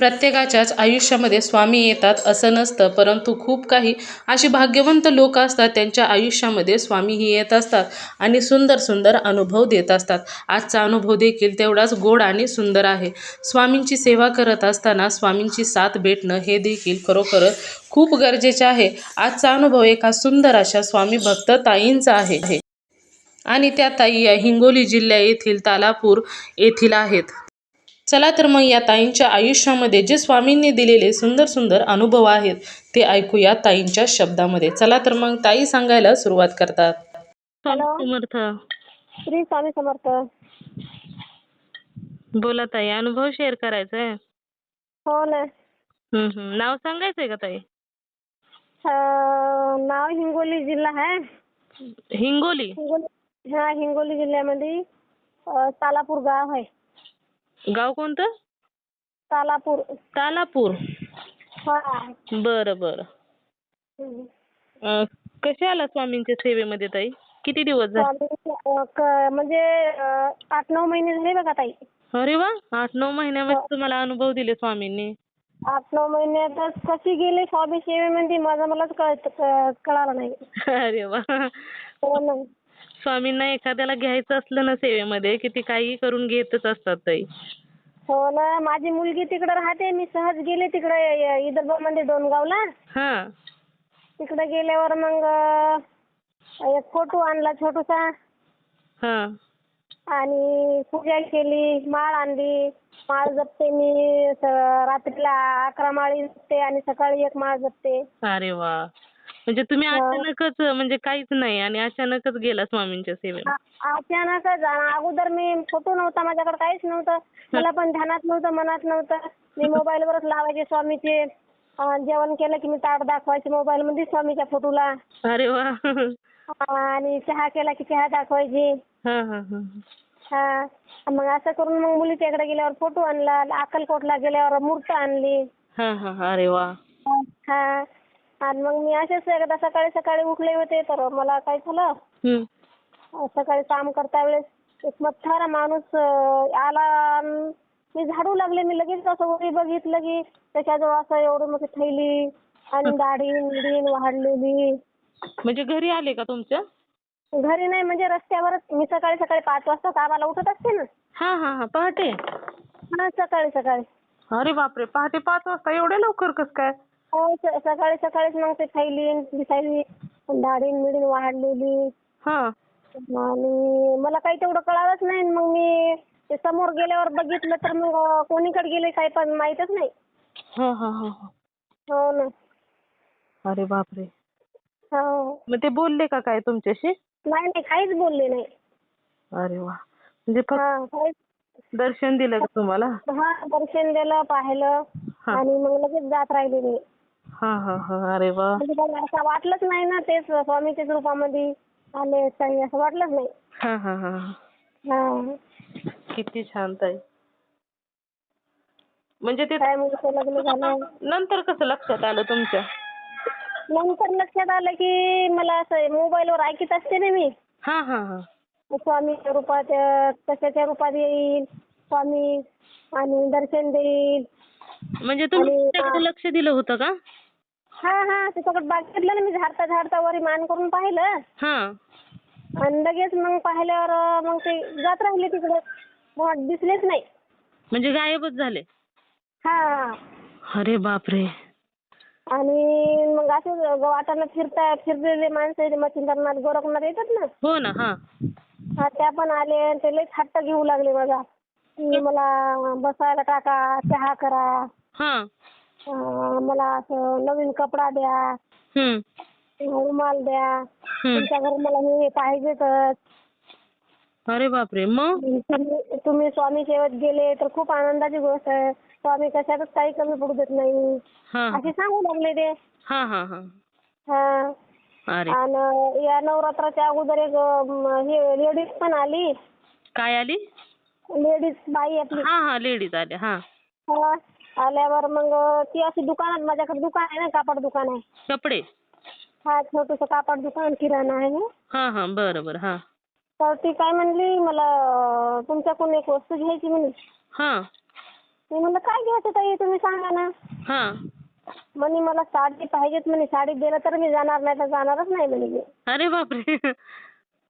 प्रत्येकाच्याच आयुष्यामध्ये स्वामी येतात असं नसतं परंतु खूप काही अशी भाग्यवंत लोक असतात त्यांच्या आयुष्यामध्ये स्वामीही येत असतात आणि सुंदर सुंदर अनुभव देत असतात. आजचा अनुभव देखील तेवढाच गोड आणि सुंदर आहे. स्वामींची सेवा करत असताना स्वामींची साथ भेटणं हे देखील खरोखरच खूप गरजेचे आहे. आजचा अनुभव एका सुंदर अशा स्वामी भक्त ताईंचा आहे. आणि त्या ताई या हिंगोली जिल्ह्या येथील तालापूर येथील आहेत. चला तर मग या ताईंच्या आयुष्यामध्ये जे स्वामींनी दिलेले सुंदर सुंदर अनुभव आहेत ते ऐकूया ताईंच्या शब्दामध्ये. चला तर मग ताई सांगायला सुरुवात करतात. हॅलो. समर्थ. श्री स्वामी समर्थ. बोला ताई अनुभव शेअर करायचा आहे हो ना. हम्म, हम्म. नाव सांगायचंय का ताई? अं, नाव हिंगोली जिल्हा आहे. हिंगोली? हिंगोली हा हिंगोली जिल्ह्यामध्ये अं, तालापूर गाव आहे. गाव कोणतं? तालापूर. तालापूर. हा. बरं बरं. हम्म. अं, कसे आला स्वामींच्या सेवेमध्ये ताई? किती दिवस झाले? स्वामी, अं, क- म्हणजे अं, आठ नऊ महिने झाले बघा ताई. अरे वा! आठ नऊ महिन्यामध्ये तुम्हाला अनुभव दिले स्वामींनी. आठ नऊ महिन्यातच कशी गेले स्वामी सेवेमध्ये माझं मलाच कळत क- कळालं नाही. अरे वा! हो ना. स्वामींना एखाद्याला घ्यायचं असलं ना सेवेमध्ये की ती काही करून घेतच असतात ताई. हो ना माझी मुलगी तिकडे राहते मी सहज गेले तिकडे इदरबामध्ये डोनगावला हा. तिकडे गेल्यावर मग एक फोटो आणला छोटूसा. हा. आणि पूजा केली माळ आणली. माळ जपते मी रात्रीला अकरा माळी जपते आणि सकाळी एक माळ जपते. अरे वा. म्हणजे तुम्ही अचानकच म्हणजे काहीच नाही आणि अचानकच गेला स्वामींच्या सेवेला. अचानकच. आणि अगोदर मी फोटो नव्हता माझ्याकडे काहीच नव्हतं. मला पण ध्यानात नव्हतं मनात नव्हतं. मी मोबाईलवरच लावायचे स्वामीचे. अं, जेवण केलं की मी ताट दाखवायचे मोबाईल मध्ये स्वामीच्या फोटोला. अरे वा. आणि चहा केला की चहा दाखवायची. हा हा हा. हा मग असं करून मग मुलीच्या इकडे गेल्यावर फोटो आणला अक्कलकोटला गेल्यावर मूर्त आणली. हा हा हा. अरे वा. हा. आणि मग मी असेच एकदा सकाळी सकाळी उठले होते तर मला काय झालं? हम्म. सकाळी काम करता वेळेस एक म्हातारा माणूस अं, आला अन् मी झाडू लागले. मी लगेच असं वरी बघितलं की त्याच्याजवळ असं एवढं मोठी थैली आणि दाढी मिडीन वाढलेली. म्हणजे घरी आले का तुमच्या? घरी नाही म्हणजे रस्त्यावरच. मी सकाळी सकाळी पाच वाजता कामाला उठत असते ना. हा हा हा. पहाटे? हा सकाळी सकाळी. अरे बापरे. पहाटे पाच वाजता एवढे लवकर कस काय? हो स- सकाळी सकाळीच मग ते थैली दिसायली दाढी मिडीन वाढलेली. हा. आणि मला काही तेवढं कळालंच नाही मग मी ते समोर गेल्यावर बघितलं तर मग अं, कोणीकडे गेले काही पण माहीतच नाही. हा हा हा हा. हो ना. अरे बापरे. हो. मग ते बोलले का काय तुमच्याशी? नाही नाही काहीच बोलले नाही. अरे वा. म्हणजे फक्त हा काहीच. दर्शन दिलं का तुम्हाला? हा दर्शन दिलं पाहिलं. हा. आणि मग लगेच जात राहिले मी. हा हा हा. अरे वा. म्हणजे मला असं वाटलंच नाही ना तेच स्वामीच्याच रूपामध्ये आले काही असं वाटलंच नाही. हा हा हा. हा. हा किती छान ताई. म्हणजे ते काय मुलीचं लग्न झालं? नंतर कसं लक्षात आलं तुमच्या? नंतर लक्षात आलं की मला असं मोबाईलवर ऐकत असते ना मी. हा हा हा. स्वामीच्या रूपात अं, कशाच्या रूपात येईल? स्वामी आणि दर्शन देईल. म्हणजे तुम्ही आणि- त्याकडे लक्ष दिलं होतं का? हा हा त्याच्याकडे बघितलं ना मी झाडता झाडता वरी मान करून पाहिलं. हा. आणि लगेच मग पाहिल्यावर मग ते जात राहिले तिकडे. मग दिसलेच नाही. म्हणजे गायबच झाले. हा. अरे बापरे. आणि मग असे वाटाणा फिरता फिरलेले माणसं मच्छिंद्रनाथ गोरखनाथ येतात ना? हो ना हा. हा त्या पण आले आणि ते लई हट्ट घेऊ लागले माझा की मला बसायला टाका चहा करा. हा. अं, मला असं नवीन कपडा द्या हम्म. रुमाल द्या. तुमच्या घरी मला हे पाहिजेतच. अरे बापरे मग? तुम्ही तुम्ही स्वामी सेवेत गेले तर खूप आनंदाची गोष्ट आहे. स्वामी कशातच काही कमी पडू देत नाही. हा. असे सांगू लागले ते. हा हा हा. हा. अरे. आणि या नवरात्राच्या अगोदर एक हे लेडीज पण आली. काय आली? लेडीज बाई आपली. हा हा लेडीज आल्या हा. हा. आल्यावर मग ती अशी दुकानात माझ्याकडे दुकान आहे ना कापड दुकान आहे. कपडे? हा छोटस कापड दुकान किराणा आहे हा. हा बरं बरं हा. तर ती काय म्हणली मला अं, तुमच्याकडून एक वस्तू घ्यायची म्हणे हा. मी म्हणलं काय घ्यायचं ताई तुम्ही सांगा ना. हा. म्हणे मला साडी पाहिजेत म्हणे साडी दिलं तर मी जाणार नाही तर जाणारच नाही म्हणे. मी अरे बापरे.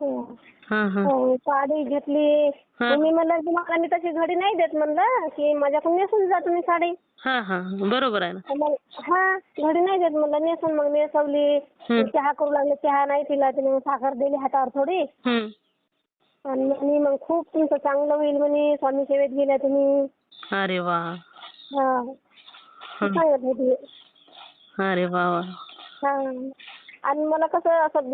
हो. हा साडी घेतली. मी म्हणलं तुम्हाला मी तशी घडी नाही देत म्हणलं की माझ्याकडून नेसून जा तुम्ही साडी. हा हा बरोबर आहे हा घडी नाही देत म्हणलं नेसून मग नेसवली. चहा करू लागले चहा नाही पिला तिने साखर दिली हातावर थोडी. आणि मग खूप तुमचं चांगलं होईल म्हणे स्वामी सेवेत गेल्या तुम्ही. अरे वा. हा. सांगत होती. अरे वा वा. हा. आणि मला कसं असं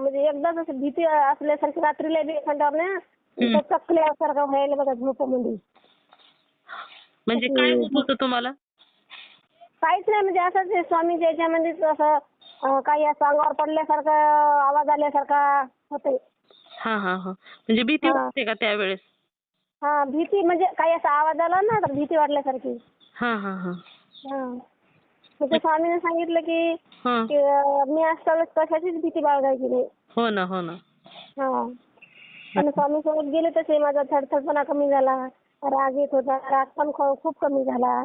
म्हणजे एकदाच असं भीती असल्यासारखी रात्रीला बी एखाद्यावर ना चकल्यासारखं व्हायला बघा झोपेमध्ये म्हणजे. काय होत होतं तुम्हाला? काहीच नाही म्हणजे असंच आहे स्वामीच्या याच्यामध्येच असं काही असं अंगावर पडल्यासारखं आवाज आल्यासारखा होते हा हा हा. म्हणजे भीती हा. वाटते का त्यावेळेस? हा भीती म्हणजे काही असा आवाज आला ना तर भीती वाटल्यासारखी. हा हा हा. हा. मग ते स्वामीने सांगितलं की हा मी असतावेळेस कशाचीच भीती बाळगायची नाही. हो ना हो ना. हा. आणि स्वामी सोबत गेले तसे माझा थडथडपणा कमी झाला. राग येत होता. राग पण ख- खूप कमी झाला.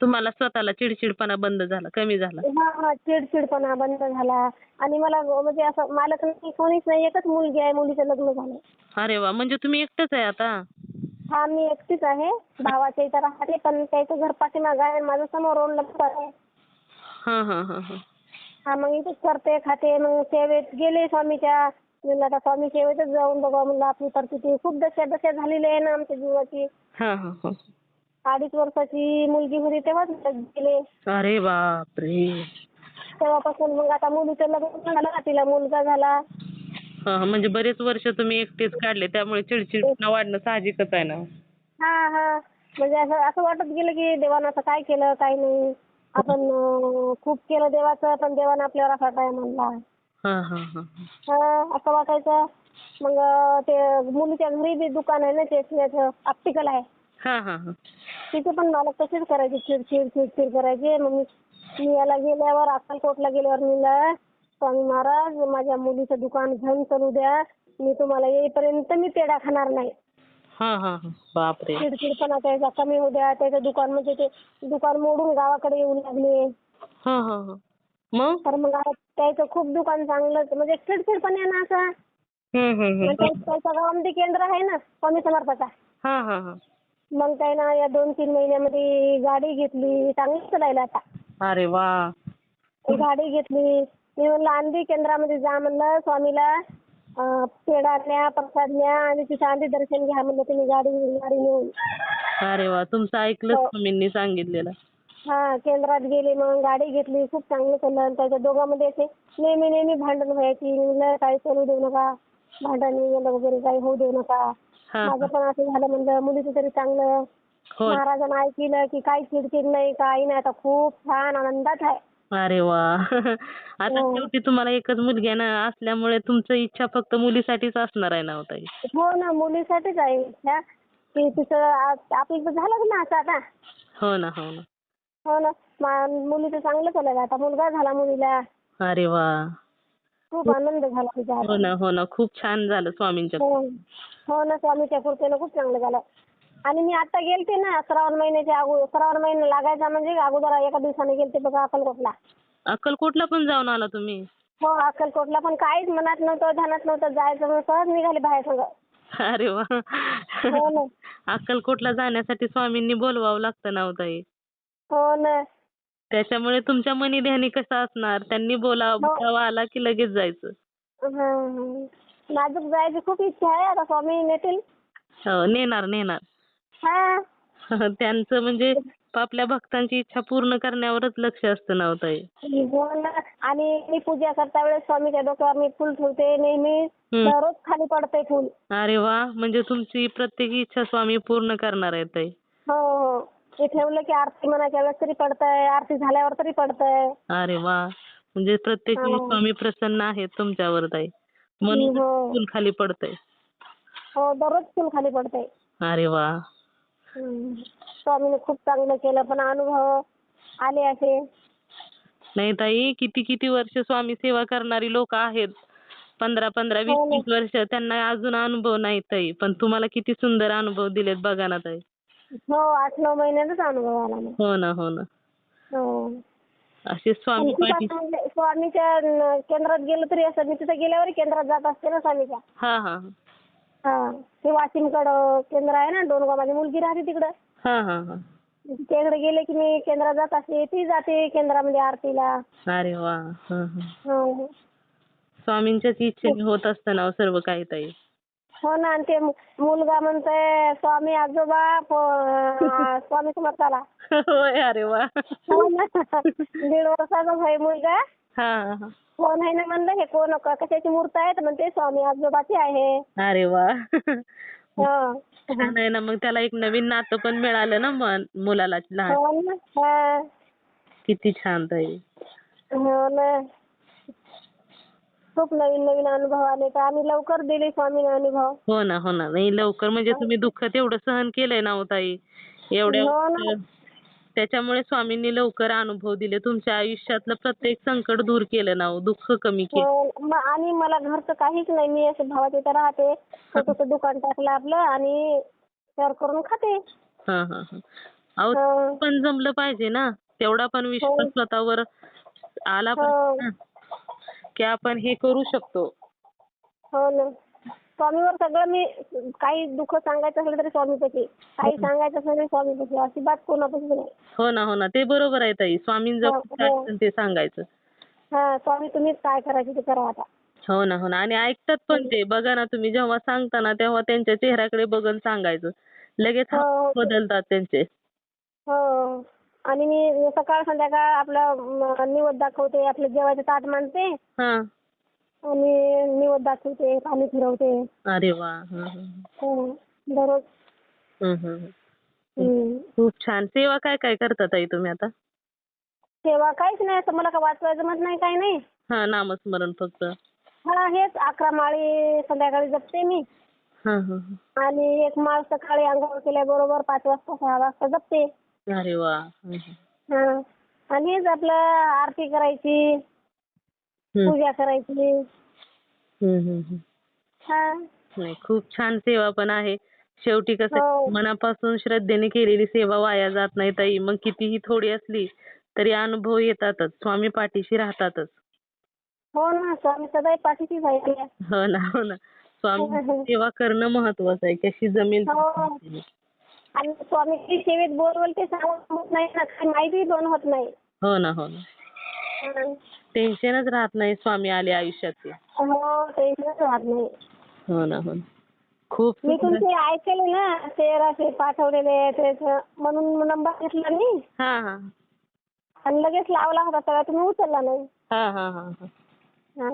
तुम्हाला स्वतःला चिडचिडपणा बंद झाला कमी झाला. हा हा. चिडचिडपणा बंद झाला. आणि मला म्हणजे असं मालक नाही कोणीच नाही. एकच मुलगी आहे मुलीचं लग्न झालं. अरे वा! म्हणजे तुम्ही एकटंच आहे आता? हा मी एकटीच आहे. भावाच्या इथं राहते पण त्याचं घर पाठीमागं आहे. माझं समोर रोडला आहे. हा हा हा हा. हा मग इथेच करते खाते. मग सेवेत गेले स्वामीच्या. म्हणलं आता स्वामी सेवेतच जाऊन बघा. म्हणलं आपली तर किती खूप दशा दशा झालेली आहे ना आमच्या जीवाची. हा हा हा. अडीच वर्षाची मुलगी होती तेव्हाच गेले. अरे बापरे. तेव्हापासून मग आता मुलीचं लग्न झालं तिला मुलगा झाला. हा हा, म्हणजे बरेच वर्ष तुम्ही एकटेच काढले. त्यामुळे चिडचिडपणा वाढणं साहजिकच आहे ना. हा हा. म्हणजे असं असं वाटत गेलं की देवानं असं काय केलं काय नाही. आपण खूप केलं देवाचं पण देवानं आपल्यावर असा काय म्हणला हा हा हा हा. हा असं वाटायचं मग ते मुलीच्या घरी बी दुकान आहे ना ते ऑप्टिकल आहे. हा हा हा. तिथे पण मला तसेच करायचे चिडचिड चिडचिड करायचे. मग मी मी याला गेल्यावर अक्कलकोटला गेल्यावर मी स्वामी महाराज माझ्या मुलीचं दुकान घेऊन चालू द्या. मी तुम्हाला येईपर्यंत मी पेढा खाणार नाही. हा हा हा. बापरे. चिडचिडपणा त्याचा कमी होऊ द्या. त्याचं दुकान म्हणजे ते दुकान मोडून गावाकडे येऊ लागले. हा हा हा. मग? तर मग आता त्याचं खूप दुकान चांगलं म्हणजे चिडचिडपणा ना असं. हम्म त्याचं गावामध्ये केंद्र आहे ना स्वामी समर्थाचा. हा हा हा. मग त्यानं या दोन तीन महिन्यामध्ये गाडी घेतली चांगली चालायला आता. अरे वा. गाडी घेतली. मी म्हणलं केंद्रामध्ये जा म्हणलं स्वामीला. पेढा न्या प्रसाद न्या आणि तिथं आंधी दर्शन घ्या म्हणलं तुम्ही गाडी गाडी नेऊन. अरे वा तुमचं ऐकलंच हो. तुम्ही सांगितलेलं. हा केंद्रात गेले मग गाडी घेतली खूप चांगलं चाललं आणि त्याच्या दोघांमध्ये असे नेहमी नेहमी भांडण व्हायची म्हणलं काही करू देऊ नका भांडण वगैरे काही होऊ देऊ नका. हा माझं पण असं झालं म्हणलं मुलीचं तरी चांगलं. हो महाराजांना ऐकलं की काही चिडचिड नाही काही नाही. आता खूप छान आनंदात आहे. अरे वा. आता हो. शेवटी तुम्हाला एकच मुलगी आहे ना असल्यामुळे तुमचं इच्छा फक्त मुलीसाठीच असणार आहे ना हो ताई? हो ना मुलीसाठीच आहे इच्छा. की तिचं आ- आपलं तर झालं ना असं आता. हो ना हो ना. हो ना. मा- मुलीचं चांगलं चाललं आता. मुलगा झाला मुलीला. अरे वा. खूप आनंद झाला तिचा हो ना हो ना. खूप छान झालं स्वामींच्या हो. हो ना स्वामीच्या कृपेनं खूप चांगलं झालं. आणि मी आता गेलते ना श्रावण महिन्याच्या अगोदर श्रावण महिना लागायचा म्हणजे अगोदर एका दिवसाने गेलते बघा अक्कलकोटला. अक्कलकोटला पण जाऊन आला तुम्ही? हो अक्कलकोटला पण काहीच मनात नव्हतं ध्यानात नव्हतं जायचं म्हणून सहज निघाले बाहेर सगळं. अरे वा. हो ना. अक्कलकोटला जाण्यासाठी स्वामींनी बोलवावं लागतं ना हो ताई? हो ना. त्याच्यामुळे तुमच्या मनी ध्यानी कसं असणार? त्यांनी बोला हो. बोलावा आला की लगेच जायचं. हं, हं. नाजूक जायची खूप इच्छा आहे आता स्वामी नेतील. हो नेणार नेणार. त्यांचं म्हणजे आपापल्या भक्तांची इच्छा पूर्ण करण्यावरच लक्ष असतं ना हो ताई? हो ना. आणि मी पूजा करता वेळेस स्वामीच्या डोक्यावर मी फुल ठेवते. नेहमी. दररोज खाली पडते फुल. अरे वा. म्हणजे तुमची प्रत्येक इच्छा स्वामी पूर्ण करणार आहे ताई. हो हो. ते ठेवलं की आरती म्हणायच्या वेळेस तरी पडतंय. आरती झाल्यावर तरी पडतंय. अरे वा. म्हणजे प्रत्येक वेळी हो. स्वामी प्रसन्न आहेत तुमच्यावर ताई. म्हणून हो. फुल खाली पडतंय. हो दररोज फुल खाली पडतंय. अरे वा. हम्म. स्वामीने खूप चांगलं केलं पण अनुभव आले असे. नाही ताई किती किती वर्ष स्वामी सेवा करणारी लोक आहेत? पंधरा पंधरा वीस हो. वीस वर्ष त्यांना अजून अनुभव नाही ताई पण तुम्हाला किती सुंदर अनुभव दिलेत बघा ना ताई. हो आठ नऊ महिन्यातच अनुभव आला मग हो ना हो ना. हो. असे स्वामी पाठी स्वामीच्या न- केंद्रात गेलं तरी असं मी तिथे गेल्यावर केंद्रात जात असते ना स्वामीच्या. हा हा हा. ते वाशिमकडं केंद्र आहे ना डोनगाव माझी मुलगी राहते तिकडं. हा हा हा. तिकडे गेले की मी केंद्रात जात असते ती जाते केंद्रामध्ये आरतीला. अरे वा हा हा. हो. स्वामींच्याच इच्छेने होत असतं ना हो सर्व काही ताई हो ना आणि ते मु- मुलगा म्हणतोय स्वामी आजोबा प- स्वामी समर्थाला. होय अरे वा. हो ना. दीड वर्षाचा भाई मुलगा. हा हा. कोण आहे ना म्हणलं हे कोण क- कशाची मूर्त आहे तर म्हणते स्वामी आजोबाची आहे. अरे वा. हो. छान आहे ना. मग त्याला एक नवीन नातं पण मिळालं ना मग मुलाला लहान. हो ना. हा. किती छान ताई. हो ना. खूप नवीन नवीन अनुभव आले तर आम्ही लवकर दिले स्वामीने अनुभव. हो ना हो ना. नाही लवकर म्हणजे तुम्ही दुःख तेवढं सहन केलंय ना हो ताई. एवढ्या हो ना. त्याच्यामुळे स्वामींनी लवकर अनुभव दिले. तुमच्या आयुष्यातलं प्रत्येक संकट दूर केलं ना हो दुःख कमी केलं. हो, म- आणि मला घरचं काहीच नाही. मी असं भावाच्या इथं राहते. छोटंसं दुकान टाकलं आपलं आणि शेअर करून खाते. हा हा हा. अहो हो. पण जमलं पाहिजे ना. तेवढा पण विश्वास स्वतःवर आला हो. पाहिजे ना. की आपण हे करू शकतो. हो ना. स्वामीवर सगळं मी काही दुःख सांगायचं असेल तरी स्वामीपाशी काही सांगायचं असेल तरी स्वामीपाशी अशी बात कोणापाशी नाही. हो ना हो ना. ते बरोबर आहे ताई. स्वामींजवळ हो, हो. ते सांगायचं. हा स्वामी तुम्हीच काय करायचं ते करा आता. हो ना हो ना. आणि ऐकतात पण ते. बघा ना तुम्ही जेव्हा सांगता ना तेव्हा त्यांच्या चेहऱ्याकडे बघून सांगायचं. लगेच हो, हो. बदलतात त्यांचे. हो. आणि मी सकाळ संध्याकाळ आपलं म, निवद दाखवते आपलं जेवायचं ताट मांडते. हा. आणि निवद दाखवते पाणी फिरवते. अरे वा हं, हं. हो दररोज. हं, हं, हं. हम्म. खूप छान. सेवा काय काय करता ताई तुम्ही आता? तेव्हा काहीच नाही असं मला का वाचवायचं म्हणत नाही काही नाही. हा नामस्मरण फक्त. हा हेच अकरा माळी संध्याकाळी जपते मी. हा हा आणि एक माळ सकाळी अंघोळ केल्याबरोबर पाच वाजता सहा वाजता जपते. अरे वा हं, हं. हा. आणि हेच आपलं आरती करायची. पूजा करायची. हं, नाही खूप छान सेवा पण आहे. शेवटी कसं हो. मनापासून श्रद्धेने केलेली सेवा वाया जात नाही ताई. मग कितीही थोडी असली तरी अनुभव येतातच. स्वामी पाठीशी राहतातच. हो ना स्वामी सदैव पाठीशीच आहे आपल्या. हो ना हो ना. स्वामी सेवा करणं महत्वाचं आहे. कशी जमेल हो. आणि स्वामीची सेवेत बोलवल ते सांगून होत नाही ना. काही माहिती दोन होत नाही. हो ना हो ना. हा. टेन्शनच राहत नाही स्वामी आले आयुष्यात. हो टेन्शनच राहत नाही हो ना हो ना खूप मी सुंदर. तुमचे ऐकले ना तेराशे पाठवलेले म्हणून नंबर घेतला मी हा हा आणि लगेच लावला होता तेव्हा तुम्ही उचलला नाही हा हा हा हा. हा.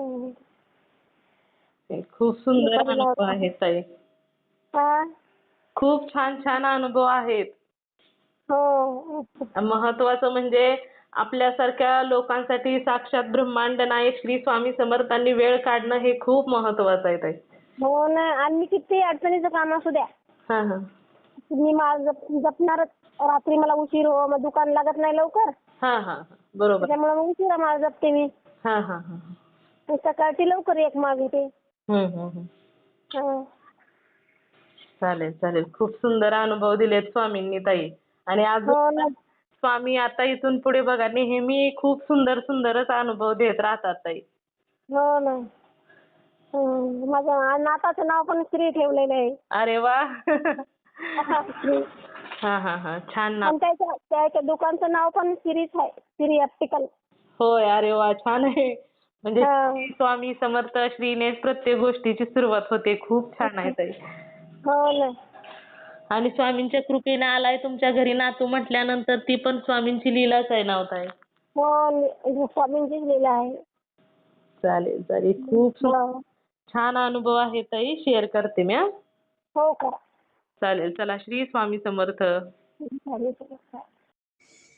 ते खूप सुंदर मी पण अनुभव लावतो. आहेत ताई हा. खूप छान छान अनुभव आहेत हो महत्वाचं म्हणजे आपल्यासारख्या लोकांसाठी साक्षात ब्रह्मांड नायक श्री स्वामी समर्थांनी वेळ काढणं हे खूप महत्वाचं आहे ताई. हो ना आणि किती अडचणीचं काम असू द्या. हा हा. मी जप जपणारच. रात्री मला उशीर हो मग दुकान लागत नाही लवकर. हा हा हा. बरोबर. त्याच्यामुळे मग उशिरा माळ जपते मी. हा हा हा आणि सकाळची लवकर एक हम्म हम्म हम्म. हा. चालेल चालेल. खूप सुंदर अनुभव दिलेत स्वामींनी ताई. आणि हो अजून ना. स्वामी आता इथून पुढे बघा नेहमी खूप सुंदर सुंदरच अनुभव देत राहतात ताई. हो ना. हं. माझ्या नाताचं नाव पण श्री ठेवलेलं आहे. अरे वा. श्री. हा हा हा. छान ना. आणि त्याच्या त्याच्या दुकानचं नाव पण श्रीच आहे. श्री ऑप्टिकल होय अरे वा छान आहे. म्हणजे हा. श्री स्वामी समर्थ श्रीनेच प्रत्येक गोष्टीची सुरुवात होते. खूप छान आहे ताई. हो ना. आणि स्वामींच्या कृपेने आलाय तुमच्या घरी नातू म्हटल्यानंतर ती पण स्वामींची लीलाच आहे ना ताई हो स्वामींचीच लीला आहे. चालेल चालेल. खूप हो. छान अनुभव आहे ताई. शेअर करते मी हा. हो करा चालेल चला. श्री स्वामी समर्थ.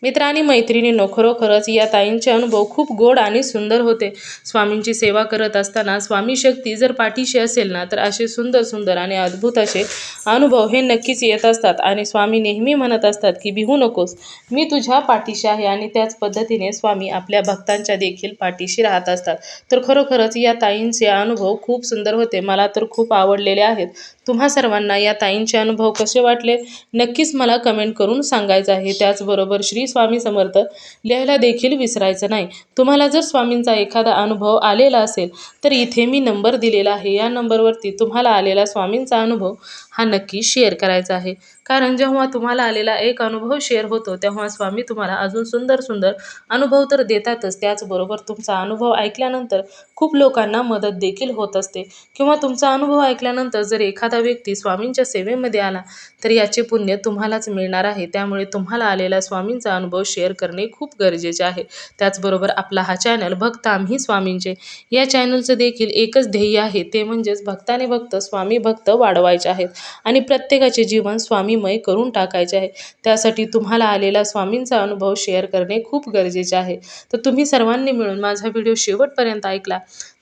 मित्र आणि मैत्रिणींनो खरोखरच या ताईंचे अनुभव खूप गोड आणि सुंदर होते. स्वामींची सेवा करत असताना स्वामी शक्ती जर पाठीशी असेल ना तर असे सुंदर सुंदर आणि अद्भुत असे अनुभव हे नक्कीच येत असतात आणि स्वामी नेहमी म्हणत असतात की भिवू नकोस. मी तुझ्या पाठीशी आहे आणि त्याच पद्धतीने स्वामी आपल्या भक्तांच्या देखील पाठीशी राहत असतात. तर खरोखरच या ताईंचे अनुभव खूप सुंदर होते. मला तर खूप आवडलेले आहेत. तुम्हा सर्वांना या ताईंचे अनुभव कसे वाटले? नक्कीच मला कमेंट करून सांगायचं आहे. त्याचबरोबर श्री स्वामी समर्थ लिहायला देखील विसरायचं नाही. तुम्हाला जर स्वामींचा एखादा अनुभव आलेला असेल तर इथे मी नंबर दिलेला आहे. या नंबरवरती तुम्हाला आलेला स्वामींचा अनुभव हा नक्की शेअर करायचा आहे. कारण जेव्हा तुम्हाला आलेला एक अनुभव शेअर होतो तेव्हा स्वामी तुम्हाला अजून सुंदर सुंदर अनुभव तर देतातच. त्याचबरोबर तुमचा अनुभव ऐकल्यानंतर खूप लोकांना मदत देखील होत असते. किंवा तुमचा अनुभव ऐकल्यानंतर जर एखादा व्यक्ती स्वामींच्या सेवेमध्ये आला तर याचे पुण्य तुम्हालाच मिळणार आहे. त्यामुळे तुम्हाला आलेला स्वामींचा अनुभव शेअर करणे खूप गरजेचे आहे. त्याचबरोबर आपला हा चॅनल भक्त आम्ही स्वामींचे या चॅनलचं देखील एकच ध्येय आहे. ते म्हणजेच भक्ताने भक्त स्वामी भक्त वाढवायचे आहेत. आणि प्रत्येकाचे जीवन स्वामीमय करून टाकायचे आहे. त्यासाठी तुम्हाला आलेला स्वामींचा अनुभव शेअर करणे खूप गरजेचे आहे. तर तुम्ही सर्वांनी मिळून माझा व्हिडिओ शेवटपर्यंत ऐकला.